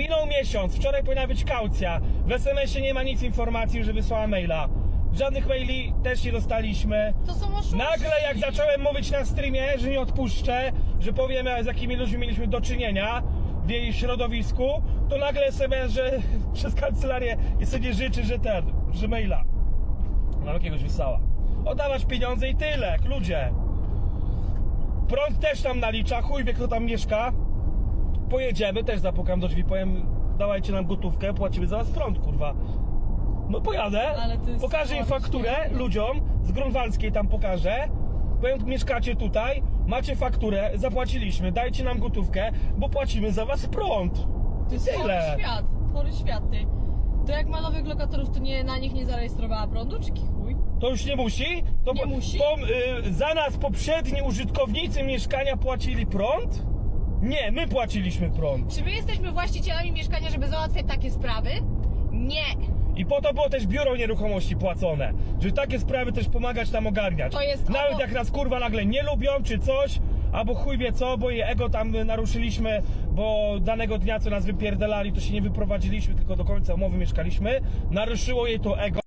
Minął miesiąc, wczoraj powinna być kaucja. W SMS-ie nie ma nic informacji, że wysłała maila. Żadnych maili też nie dostaliśmy. To są oszuści. Nagle jak zacząłem mówić na streamie, że nie odpuszczę, że powiem z jakimi ludźmi mieliśmy do czynienia w jej środowisku, to nagle SMS, że przez kancelarię i sobie życzy, że ten, że maila. Mam jakiegoś wysłała. Oddawać pieniądze i tyle, ludzie. Prąd też tam nalicza, chuj wie kto tam mieszka. Pojedziemy, też zapukam do drzwi, powiem dawajcie nam gotówkę, płacimy za was prąd, kurwa. No pojadę, Ale to jest pokażę im fakturę ludziom z Grunwaldzkiej tam pokażę. Powiem, mieszkacie tutaj, macie fakturę, zapłaciliśmy, dajcie nam gotówkę, bo płacimy za was prąd. To jest chory Tyle. świat. Chory świat, ty. To jak ma nowych lokatorów, to nie, na nich nie zarejestrowała prądu, czy kichuj? To już nie musi? To Nie musi? To, y, za nas poprzedni użytkownicy mieszkania płacili prąd? Nie, my płaciliśmy prąd. Czy my jesteśmy właścicielami mieszkania, żeby załatwiać takie sprawy? Nie. I po to było też biuro nieruchomości płacone, żeby takie sprawy też pomagać nam ogarniać. To jest Nawet jak nas kurwa nagle nie lubią czy coś, albo chuj wie co, bo jej ego tam naruszyliśmy, bo danego dnia co nas wypierdalali, to się nie wyprowadziliśmy, tylko do końca umowy mieszkaliśmy, naruszyło jej to ego.